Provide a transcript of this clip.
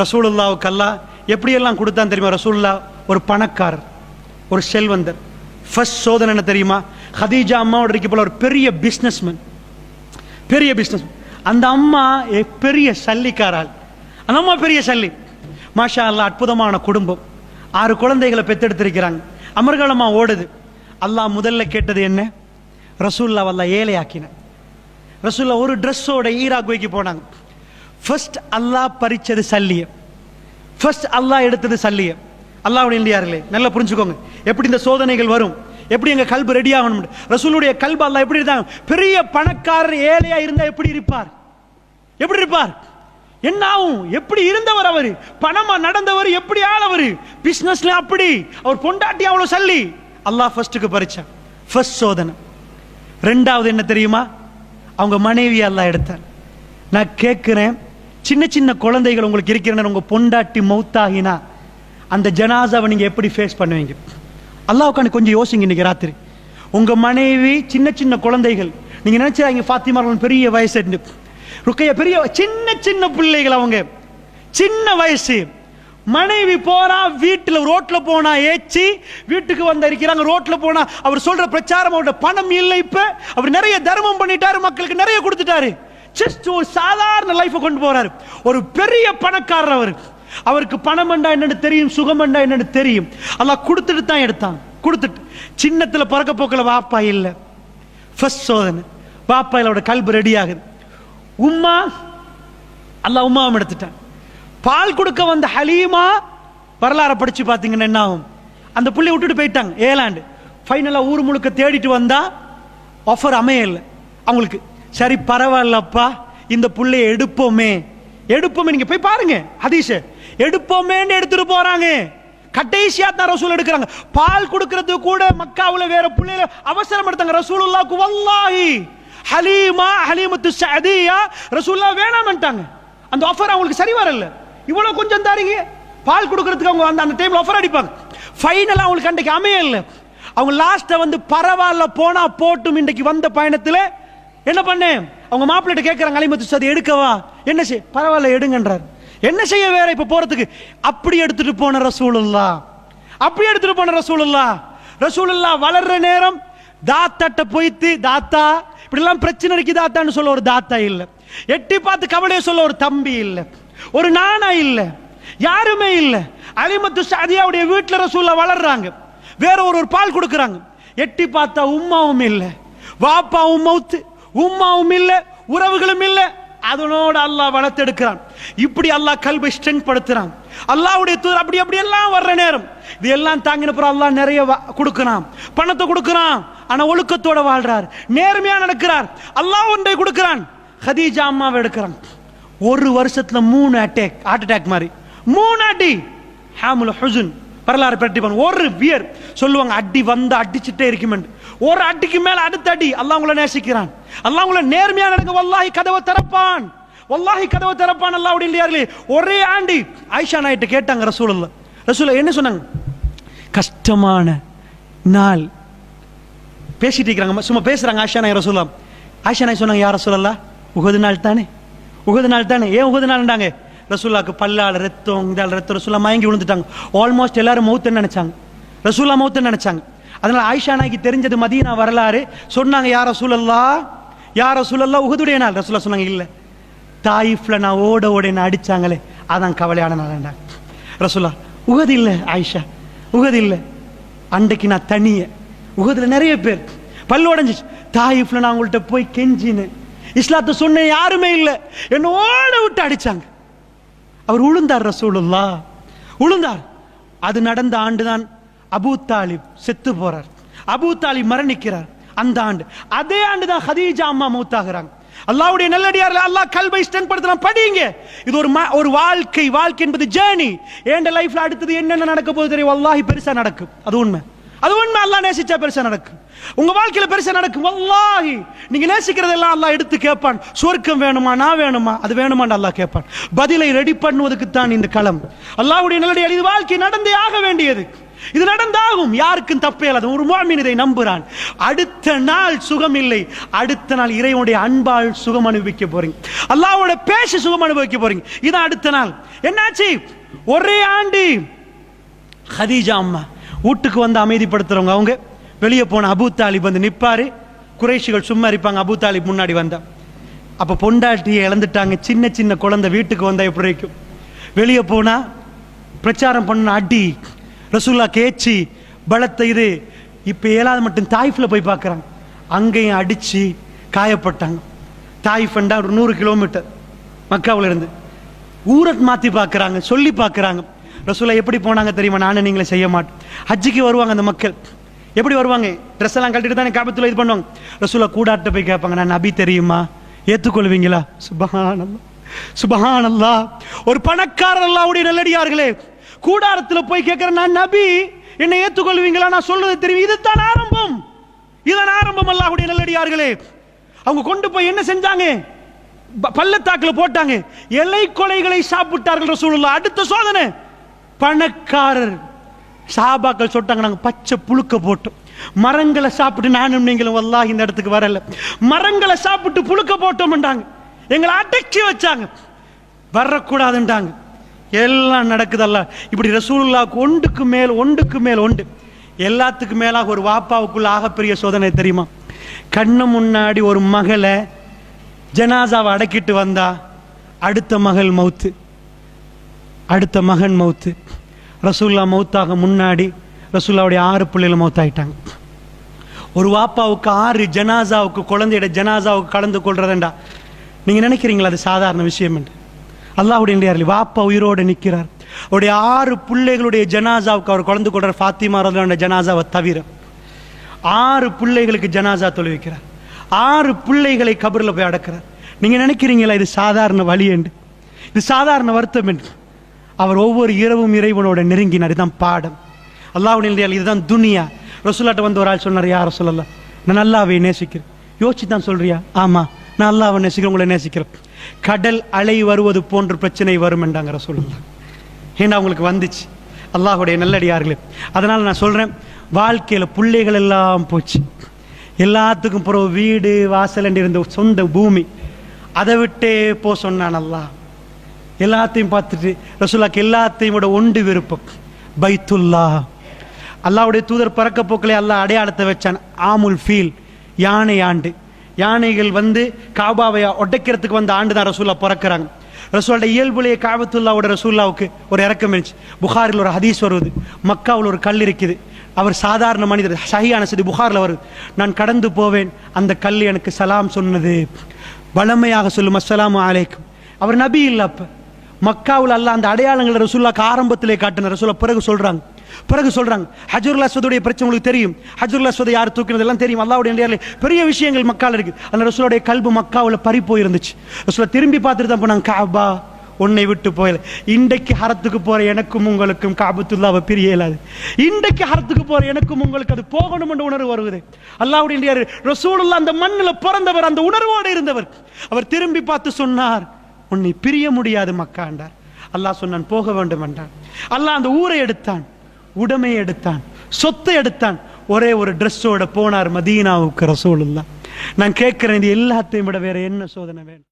ரசூலுல்லாவுக்கு அல்லா எப்படியெல்லாம் கொடுத்தான் தெரியுமா? ரசூல்லா ஒரு பணக்காரர் ஒரு செல்வந்தர். ஃபர்ஸ்ட் சோதனை என்ன தெரியுமா? ஹதீஜா அம்மாவோட இருக்க போல ஒரு பெரிய பிஸ்னஸ்மேன் பெரிய பிஸ்னஸ் அந்த அம்மா பெரிய சல்லிக்காரால். அந்த அம்மா பெரிய சல்லி. மாஷா அல்லா அற்புதமான குடும்பம். ஆறு குழந்தைகளை பெத்தெடுத்திருக்கிறாங்க அமர்காலமா ஓடுது. அல்லாஹ் முதல்ல கேட்டது என்ன? ரசூல்லா வல்ல ஏழையாக்கின. ரசூல்லா ஒரு ட்ரெஸ்ஸோட ஈராக் ஈராக்குவைக்கு போனாங்க. ஃபர்ஸ்ட் அல்லாஹ் பறிச்சது சல்லியம். ஃபர்ஸ்ட் அல்லாஹ் எடுத்தது சல்லியம். அல்லாஹ்வுடைய இல்லையார்களே நல்லா புரிஞ்சுக்கோங்க. எப்படி இந்த சோதனைகள் வரும்? எப்படி எங்கள் கல்பு ரெடி ஆகணும்? ரசூலுடைய கல்பு அல்லாஹ் எப்படி இருந்தாங்க? பெரிய பணக்காரர் ஏழையாக இருந்தால் எப்படி இருப்பார்? எப்படி இருப்பார்? என்ன ஆகும்? எப்படி இருந்தவர் அவர்? பணமா நடந்தவர்? எப்படி ஆளவர் பிஸ்னஸ்ல அப்படி. அவர் பொண்டாட்டி அவ்வளோ சல்லி. அல்லாஹ் ஃபர்ஸ்ட்டுக்கு பறிச்சான் ஃபர்ஸ்ட் சோதனை. ரெண்டாவது என்ன தெரியுமா? அவங்க மனைவி அல்லாஹ் எடுத்தார். நான் கேட்குறேன் சின்ன சின்ன குழந்தைகள் உங்களுக்கு இருக்கிற உங்கள் பொண்டாட்டி மௌத்தாகினா அந்த ஜனாசாவை நீங்கள் எப்படி ஃபேஸ் பண்ணுவீங்க? அல்லாவுக்கான கொஞ்சம் யோசிங்க இன்னைக்கு ராத்திரி. உங்கள் மனைவி சின்ன சின்ன குழந்தைகள் நீங்கள் நினைச்சாங்க ஃபாத்திமா பெரிய வயசு ருக்கைய பெரிய சின்ன சின்ன பிள்ளைகள் அவங்க. சின்ன வயசு. மனைவி போனா வீட்டில் ரோட்ல போனா ஏச்சி வீட்டுக்கு வந்து இருக்கிறாங்க ரோட்ல போனா அவர் சொல்ற பிரச்சாரம் அவரோட பணம் இல்லை இப்ப. அவர் நிறைய தர்மம் பண்ணிட்டாரு மக்களுக்கு நிறைய கொடுத்துட்டாரு. ஜஸ்ட் ஒரு சாதாரண லைஃபை கொண்டு போறாரு. ஒரு பெரிய பணக்காரர் அவர். அவருக்கு பணம் என்றா என்னன்னு தெரியும் சுகம் என்றா என்னன்னு தெரியும். எல்லாம் கொடுத்துட்டு தான் எடுத்தான். கொடுத்துட்டு. சின்னத்தில் பறக்க போக்கில் வாப்பா இல்லை. ஃபர்ஸ்ட் சோதனை. வாப்பா இல்லோட கல்பு ரெடி ஆகுது. உம்மா அல்ல உம்மாவும் எடுத்துட்டான். பால் கொடுக்க வந்த ஹலீமா வரலாறை படித்து பார்த்தீங்கன்னா என்ன ஆகும்? அந்த புள்ளி விட்டுட்டு போயிட்டாங்க. ஏலாண்டு ஃபைனலாக ஊர் முழுக்க தேடிட்டு வந்தால் ஆஃபர் அமையல. அவங்களுக்கு சரி பரவாயில்லப்பா. இந்த புள்ளைய எடுப்போமே. எடுப்போமே நீங்க போய் பாருங்க ஹதீஷ. எடுப்போமேன்னு எடுத்துட்டு போறாங்க. கடைசியா தான் ரசூல் எடுக்கிறாங்க. பால் கொடுக்கறது கூட மக்காவுல வேற புள்ளையில அவசரம் எடுத்தாங்க. ரசூலுல்லாக்கு வல்லாஹி ஹலீமா ஹலீமத்து சதியா ரசூல்லா வேணாம்ட்டாங்க அந்த ஆஃபர் அவங்களுக்கு சரி வரல. இவ்வளவு கொஞ்சம் தாரீங்க. பால் கொடுக்கறதுக்கு அவங்க அந்த அந்த டைம்ல ஆஃபர் அடிப்பாங்க. ஃபைனலா அவங்களுக்கு அன்றைக்கு அமையல. அவங்க லாஸ்ட்டை வந்து பரவாயில்ல போனா போட்டும். இன்றைக்கு வந்த பயணத்துல என்ன பண்ணேன் அவங்க மாப்பிள்ளிட்ட கேட்குறாங்க அலிமத்து சதி எடுக்கவா? என்ன செய் பரவாயில்ல எடுங்கன்றார். என்ன செய்ய வேற இப்போ போகிறதுக்கு அப்படி எடுத்துட்டு போன ரசூலுல்லா. அப்படி எடுத்துட்டு போன ரசூலுல்லா. ரசூலுல்லா வளர்ற நேரம் தாத்தாட்ட போய்த்து தாத்தா இப்படிலாம் பிரச்சனை இருக்கு தாத்தான்னு சொல்ல ஒரு தாத்தா இல்லை. எட்டி பார்த்து கவலையை சொல்ல ஒரு தம்பி இல்லை. ஒரு நானா இல்லை. யாருமே இல்லை. அலிமத்து சாதியாவுடைய வீட்டில் ரசூலா வளர்றாங்க. வேற ஒரு ஒரு பால் கொடுக்குறாங்க. எட்டி பார்த்தா உம்மாவும் இல்லை. வாப்பாவும் மவுத்து உம்மாவும் இல்ல உறவுகளும் இல்ல. அதனோட அல்லாஹ் வளர்த்தெடுக்கிறான். இப்படி அல்லாஹ் கல்வை ஸ்ட்ரென்த் படுத்துறான். அல்லாவுடைய தூர் அப்படி அப்படி எல்லாம் வர்ற நேரம். இது எல்லாம் தாங்கின அல்லாஹ் நிறைய கொடுக்கிறான். பணத்தை கொடுக்கிறான். ஆனா ஒழுக்கத்தோட வாழ்றார். நேர்மையா நடக்கிறார். அல்லாஹ் ஒன்றை கொடுக்கிறான். ஹதீஜா அம்மாவை எடுக்கிறான். ஒரு வருஷத்துல மூணு அட்டாக் ஹார்ட் அட்டாக் மாதிரி. மூணு அடி. ஹாமுல் ஹுசுன் வரலாறு பற்றி ஒரு வியர். சொல்லுவாங்க அடி வந்து அடிச்சுட்டே இருக்குமெண்டு ஒரு அடிக்கு மேல அடுத்த அடி. அல்லாஹ் உங்களை நேசிக்கிறான். அல்லாஹ் உங்களை நேர்மையா நடக்க வல்லாஹி கதவை திறப்பான். வல்லாஹி கதவை திறப்பான் அல்லாஹ் அப்படின்னு இல்லையார்களே ஒரே ஆண்டி ஆயிஷா நாயிட்டு கேட்டாங்க ரசூலுல்லாஹ். ரசூல என்ன சொன்னாங்க? கஷ்டமான நாள். பேசிட்டு இருக்கிறாங்க சும்மா பேசுறாங்க ஆஷா நாய் ரசூலா ஆஷா நாய் சொன்னாங்க யார் ரசூலல்லா உகது நாள் தானே? உகது நாள் தானே? ஏன் உகது நாள்ண்டாங்க ரசூல்லாக்கு பல்லால் ரத்தம் இதால் ரத்தம் ரசூல்லா மயங்கி விழுந்துட்டாங்க. ஆல்மோஸ்ட் எல்லாரும் மௌத்துன்னு நினைச்சாங்க. ரசூல்லா மௌத்துன்னு நினைச்சாங்க. அதனால ஆயிஷா நாய்க்கு தெரிஞ்சது மதீனா வரலாறு. சொன்னாங்க யார் ரசூலல்லா யார் ரசூலல்லா உகதுடைய நாள். ரசூலா சொன்னாங்க இல்லை தாயிஃப்ல நான் ஓட ஓட என்ன அடிச்சாங்களே அதான் கவலையான நாள்டா ரசூலா உகது இல்லை ஆயிஷா உகது இல்லை. அன்றைக்கு நான் தனிய உகதுல நிறைய பேர். பல்லு உடைஞ்சிச்சு. தாயிஃப்ல நான் உங்கள்கிட்ட போய் கெஞ்சினேன் இஸ்லாத்தை சொன்னேன் யாருமே இல்லை. என்ன ஓட விட்டு அடிச்சாங்க. அவர் உளுந்தார் ரசூலுல்லா உளுந்தார். அது நடந்த ஆண்டுதான் அபூ தாலிப் செத்து போறார். அபூ தாலிப் மரணிக்கிறார். அந்த ஆண்டு. அதே ஆண்டு தான் ஹதீஜா அம்மா மூத்தாகிறாங்க. அல்லாவுடைய நல்லடியார்ல அல்லாஹ் கல்வை ஸ்ட்ரென்த் படுத்தலாம் படிங்க இது ஒரு ம- ஒரு வாழ்க்கை. வாழ்க்கை என்பது ஜேர்னி ஏண்ட லைஃப்ல அடுத்தது என்னென்ன நடக்க போகுது தெரியும்? வல்லாஹி பெருசா நடக்கும். அது உண்மை. அது உண்மை. அல்லாஹ் நேசிச்சா பெருசா நடக்கும். உங்க வாழ்க்கையில பெருசா நடக்கும். வல்லாஹி. நீங்க நேசிக்கிறதெல்லாம் அல்லாஹ் எடுத்து கேட்பான். சொர்க்கம் வேணுமா? நான் வேணுமா? அது வேணுமான்னு அல்லாஹ் கேட்பான். பதிலை ரெடி பண்ணுவதற்கு தான் இந்த களம். அல்லாஹ்வுடைய நல்லடியார் இது வாழ்க்கை நடந்தே ஆக வேண்டியது. இது நடந்தாகும். யாருக்கும் தப்பே இல்லாத ஒரு மாமின் இதை நம்புறான். அடுத்த நாள் சுகம் இல்லை அடுத்த நாள் இறைவனுடைய அன்பால் சுகம் அனுபவிக்க போறீங்க. அல்லாவோட பேச சுகம் அனுபவிக்க போறீங்க. இதான் அடுத்த நாள். என்னாச்சு? ஒரே ஆண்டு ஹதீஜா அம்மா வீட்டுக்கு வந்து அமைதிப்படுத்துறவங்க அவங்க. வெளியே போன அபு தாலிப் வந்து நிப்பாரு. குறைஷிகள் சும்மா இருப்பாங்க. அபு தாலிப் முன்னாடி வந்தா. அப்ப பொண்டாட்டியை இழந்துட்டாங்க. சின்ன சின்ன குழந்தை வீட்டுக்கு வந்தால் எப்படி இருக்கும்? வெளியே போனா பிரச்சாரம் பண்ண அடி. ரசூல்லா கேச்சி பலத்த இது இப்போ ஏழாவது மட்டும் தாய்ஃபில் போய் பார்க்குறாங்க அங்கேயும் அடிச்சு காயப்பட்டாங்க. தாய்ஃபண்டா ஒரு நூறு கிலோமீட்டர் மக்காவிலிருந்து இருந்து. ஊரை பார்க்குறாங்க சொல்லி பார்க்குறாங்க ரசூலா எப்படி போனாங்க தெரியுமா? நானும் நீங்களே செய்ய மாட்டோம். ஹஜ்ஜிக்கு வருவாங்க அந்த மக்கள். எப்படி வருவாங்க? ட்ரெஸ் எல்லாம் கட்டிட்டு தானே காபத்தில் இது பண்ணுவாங்க. ரசூலா கூடாட்ட போய் கேட்பாங்க நான் நபி தெரியுமா? ஏற்றுக்கொள்வீங்களா சுபஹானல்லா சுபஹானல்லா ஒரு பணக்காரர் அல்லாவுடைய நல்லடியார்களே கூடாரத்தில் போய் கேட்கிறேன் நான் நபி. என்னை ஏற்றுக்கொள்வீங்களா நான் சொல்றது தெரியும். இதுதான் ஆரம்பம். இதுதான் ஆரம்பம் அல்லாஹுடைய நல்லடியார்களே. அவங்க கொண்டு போய் என்ன செஞ்சாங்க? ப- போட்டாங்க. எலை கொலைகளை சாப்பிட்டார்கள் ரசூலுல்லாஹ். அடுத்த சோதனை. பணக்காரர். சாபாக்கள் சொல்லிட்டாங்க நாங்கள் பச்சை புழுக்க போட்டோம். மரங்களை சாப்பிட்டு நானும் நீங்களும் வல்லா இந்த இடத்துக்கு வரல. மரங்களை சாப்பிட்டு புழுக்க போட்டோம்ன்றாங்க. எங்களை அடக்கி வச்சாங்க. வரக்கூடாதுன்றாங்க. எல்லாம் நடக்குதல்ல. இப்படி ரசூலுல்லாவுக்கு ஒன்றுக்கு மேல் ஒன்றுக்கு மேல் ஒன்று. எல்லாத்துக்கு மேலாக ஒரு வாப்பாவுக்குள்ள ஆகப்பெரிய சோதனை தெரியுமா? கண்ணு முன்னாடி ஒரு மகளை ஜனாசாவை அடக்கிட்டு வந்தா அடுத்த மகள் மௌத்து அடுத்த மகன் மௌத்து ரசூல்லா மௌத்தாக முன்னாடி ரசூல்லாவுடைய ஆறு பிள்ளைகள் மவுத்தாயிட்டாங்க. ஒரு வாப்பாவுக்கு ஆறு ஜனாசாவுக்கு குழந்தையோட ஜனாசாவுக்கு கலந்து கொள்றதுண்டா. நீங்க நினைக்கிறீங்களா அது சாதாரண விஷயம் என்று? அல்லாவுடைய வாப்பா உயிரோடு நிற்கிறார். அவருடைய ஆறு பிள்ளைகளுடைய ஜனாசாவுக்கு அவர் குழந்தை கொள்றார். ஃபாத்திமா ரலியல்லாஹு ஜனாசாவை தவிர. ஆறு பிள்ளைகளுக்கு ஜனாசா தொழுவிக்கிறார் ஆறு பிள்ளைகளை கபரில் போய் அடக்கிறார். நீங்கள் நினைக்கிறீங்களா இது சாதாரண வழி என்று? இது சாதாரண வருத்தம் என்று? அவர் ஒவ்வொரு இரவும் இறைவனோட நெருங்கினார். இதுதான் பாடம். அல்லாவுடைய இதுதான் துனியா. ரசூலாட்ட வந்து ஒரு ஆள் சொன்னார் யார் சொல்லலாம் நான் அல்லாவை நேசிக்கிறேன். யோசிச்சு தான் சொல்றியா? ஆமா நான் அல்லாவை நேசிக்கிறேன் உங்களை நேசிக்கிறேன். கடல் அலை வருவது போன்ற பிரச்சனை வரும் என்றாங்க ரசூலுல்லாஹ் ஏன்னா அவங்களுக்கு வந்துச்சு? அல்லாஹ்வுடைய நல்லடியார்களே அதனால் நான் சொல்கிறேன் வாழ்க்கையில் பிள்ளைகள் எல்லாம் போச்சு. எல்லாத்துக்கும் பிறகு வீடு வாசல் இருந்த சொந்த பூமி. அதை விட்டே போ சொன்னான் அல்லாஹ். எல்லாத்தையும் பார்த்துட்டு ரசூல்லாக்கு எல்லாத்தையும் விட ஒன்று விருப்பம் பைத்துல்லா அல்லாவுடைய தூதர் பறக்க போக்களே அல்லாஹ் அடையாளத்தை வச்சான் ஆமுல் ஃபீல் யானை ஆண்டு. யானைகள் வந்து காபாவை உடைக்கிறதுக்கு வந்த ஆண்டு தான் ரசூல்லா பிறக்கிறாங்க. ரசூலோட இயல்புலேயே காபத்துல்லாவோட ரசூல்லாவுக்கு ஒரு இறக்கம் இருந்துச்சு. புகாரில் ஒரு ஹதீஸ் வருது. மக்காவில் ஒரு கல் இருக்குது. அவர் சாதாரண மனிதர் சஹியான சதி புகாரில் வருது. நான் கடந்து போவேன். அந்த கல் எனக்கு சலாம் சொன்னது. வளமையாக சொல்லும் அஸ்லாம் அலைக்கும். அவர் நபி இல்லை அப்போ. மக்காவுல அல்ல அந்த அடையாளங்களை ரசூல்லாக்கு ஆரம்பத்திலே காட்டின ரசூலா பிறகு சொல்கிறாங்க பிறகு சொல்றாங்க. ஹஜருல்லா ஸ்வதுடைய பிரச்சனை உங்களுக்கு தெரியும். ஹஜருல்லா ஸ்வதை யார் தூக்கினது எல்லாம் தெரியும்? அல்லாவுடைய பெரிய விஷயங்கள் மக்கால் இருக்கு. அந்த ரசூலுடைய கல்பு மக்காவில் பறி போயிருந்துச்சு. ரசூலா திரும்பி பார்த்துட்டு தான் போனாங்க காபா உன்னை விட்டு போயல இன்றைக்கு ஹரத்துக்கு போற எனக்கும் உங்களுக்கும் காபத்துல்லாவை பிரிய இயலாது. இன்றைக்கு ஹரத்துக்கு போற எனக்கும் உங்களுக்கு அது போகணும் என்ற உணர்வு வருவது அல்லாவுடைய ரசூலுல்லா அந்த மண்ணில் பிறந்தவர் அந்த உணர்வோடு இருந்தவர். அவர் திரும்பி பார்த்து சொன்னார் உன்னை பிரிய முடியாது மக்காண்டார் அல்லாஹ் சொன்னான் போக வேண்டும் என்றான். அல்லாஹ் அந்த ஊரை எடுத்தான் உடமையை எடுத்தான் சொத்தை எடுத்தான். ஒரே ஒரு ட்ரெஸ்ஸோட போனார் மதீனாவுக்கு ரசோல் நான் கேட்குறேன் இது எல்லாத்தையும் விட வேற என்ன சோதனை வேணும்?